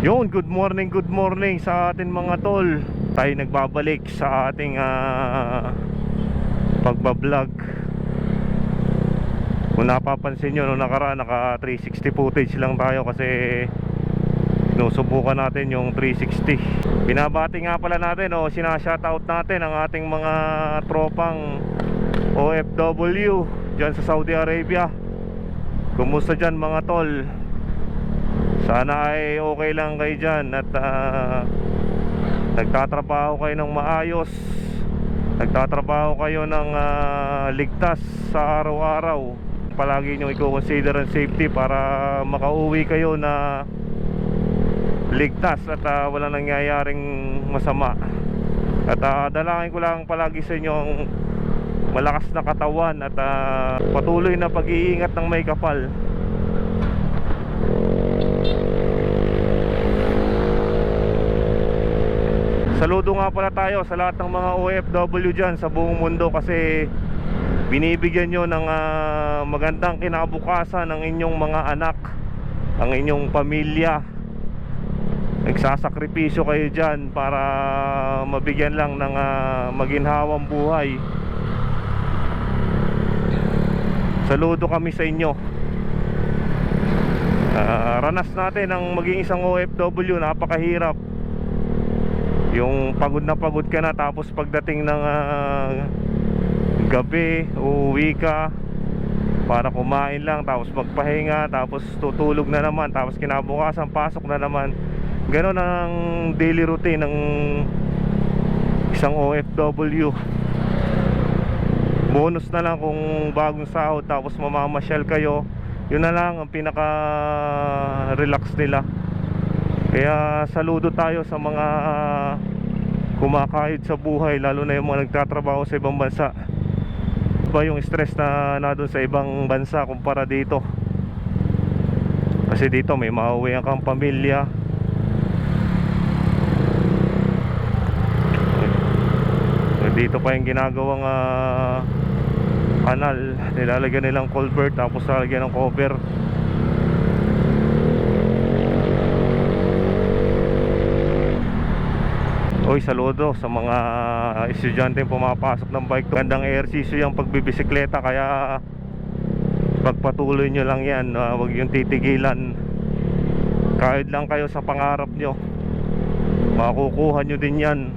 Yun, good morning, good morning sa atin mga tol. Tayo nagbabalik sa ating ah, pagbablog. Kung napapansin nyo, nung nakaraan naka 360 footage lang tayo kasi Sinusubukan natin yung 360 Binabati nga pala natin o sinashoutout natin ang ating mga tropang OFW Diyan sa Saudi Arabia. Kumusta dyan mga tol? Sana ay okay lang kayo dyan At ah, nagtatrabaho kayo ng maayos. Nagtatrabaho kayo ng ah, ligtas sa araw-araw. Palagi nyo i-consider ang safety para makauwi kayo na ligtas at ah, walang nangyayaring masama. At ah, dalangin ko lang palagi sa inyo malakas na katawan at ah, patuloy na pag-iingat ng may kapal Saludo nga pala tayo sa lahat ng mga OFW dyan sa buong mundo kasi binibigyan nyo ng ah, magandang kinabukasan ng inyong mga anak, ang inyong pamilya. Nagsasakripisyo kayo dyan para mabigyan lang ng ah, maginhawang buhay. Saludo kami sa inyo. Ah, ranas natin ang maging isang OFW, napakahirap yung pagod na pagod ka na tapos pagdating ng ah, gabi uuwi ka para kumain lang tapos magpahinga tapos tutulog na naman tapos kinabukasan pasok na naman. Ganon ang daily routine ng isang OFW bonus na lang kung bagong sahod tapos mamamasyal kayo. Yun na lang ang pinaka relax nila kaya saludo tayo sa mga kumakahid sa buhay lalo na yung mga nagtatrabaho sa ibang bansa. Iba yung stress na na sa ibang bansa kumpara dito. Kasi dito may mauwi kang pamilya. Eh, Dito pa yung ginagawang ah, kanal. Nilalagyan nilang culvert tapos lalagyan ng cover. Oy, saludo sa mga estudyante pumapasok ng bike. Gandang ehersisyo yung pagbibisikleta kaya pagpatuloy nyo lang yan. ah, Huwag yung titigilan. Kahit lang kayo sa pangarap nyo. Makukuha nyo din yan.